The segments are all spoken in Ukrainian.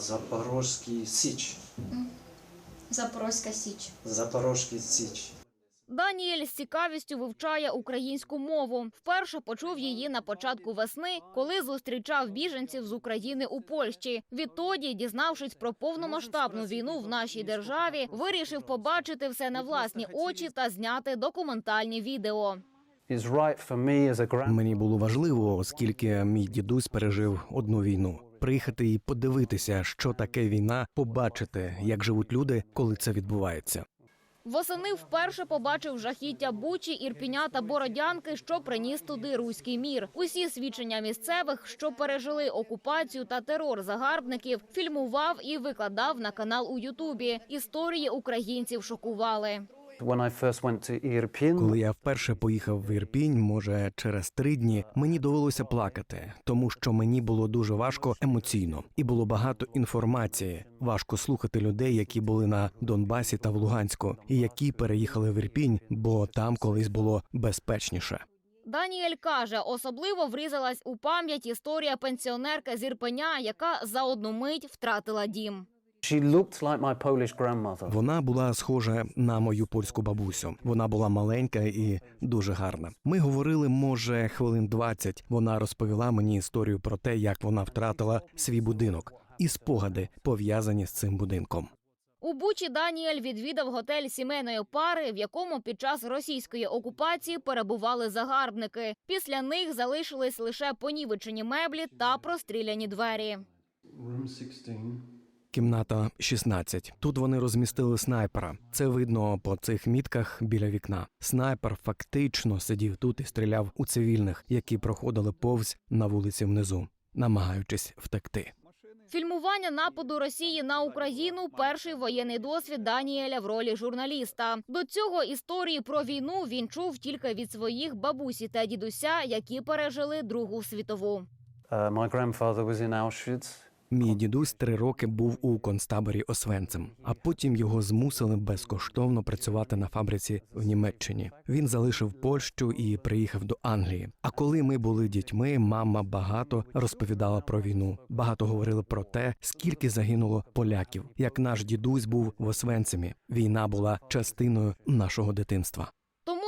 Запорожський Січ. Запорозька Січ. Запорожський Січ. Даніель з цікавістю вивчає українську мову. Вперше почув її на початку весни, коли зустрічав біженців з України у Польщі. Відтоді, дізнавшись про повномасштабну війну в нашій державі, вирішив побачити все на власні очі та зняти документальні відео. Мені було важливо, оскільки мій дідусь пережив одну війну. Приїхати і подивитися, що таке війна, побачити, як живуть люди, коли це відбувається. Восени вперше побачив жахіття Бучі, Ірпіня та Бородянки, що приніс туди руський мір. Усі свідчення місцевих, що пережили окупацію та терор загарбників, фільмував і викладав на канал у Ютубі. Історії українців шокували. When I first went to Irpin, Коли я вперше поїхав в Ірпінь, може через три дні, мені довелося плакати, тому що мені було дуже важко емоційно і було багато інформації. Важко слухати людей, які були на Донбасі та в Луганську, і які переїхали в Ірпінь, бо там колись було безпечніше. Даніель каже, особливо врізалась у пам'ять історія пенсіонерка з Ірпеня, яка за одну мить втратила дім. She looked like my Polish grandmother. Вона була схожа на мою польську бабусю. Вона була маленька і дуже гарна. Ми говорили, може, хвилин 20. Вона розповіла мені історію про те, як вона втратила свій будинок і спогади пов'язані з цим будинком. У Бучі Даніель відвідав готель сімейної пари, в якому під час російської окупації перебували загарбники. Після них залишились лише понівечені меблі та простріляні двері. Кімната 16. Тут вони розмістили снайпера. Це видно по цих мітках біля вікна. Снайпер фактично сидів тут і стріляв у цивільних, які проходили повз на вулиці внизу, намагаючись втекти. Фільмування нападу Росії на Україну перший воєнний досвід Даніеля в ролі журналіста. До цього історії про війну він чув тільки від своїх бабусі та дідуся, які пережили Другу світову. Uh, my grandfather was in Auschwitz. Мій дідусь три роки був у концтаборі Освенцим, а потім його змусили безкоштовно працювати на фабриці в Німеччині. Він залишив Польщу і приїхав до Англії. А коли ми були дітьми, мама багато розповідала про війну. Багато говорили про те, скільки загинуло поляків. Як наш дідусь був в Освенцимі. Війна була частиною нашого дитинства.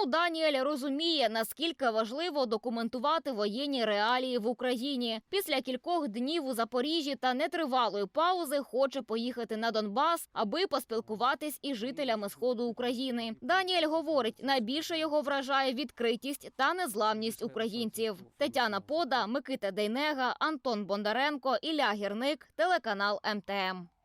Тому Даніель розуміє, наскільки важливо документувати воєнні реалії в Україні. Після кількох днів у Запоріжжі та нетривалої паузи хоче поїхати на Донбас, аби поспілкуватись із жителями сходу України. Даніель говорить, найбільше його вражає відкритість та незламність українців. Тетяна Пода, Микита Дейнега, Антон Бондаренко, Ілля Гірник, телеканал МТМ.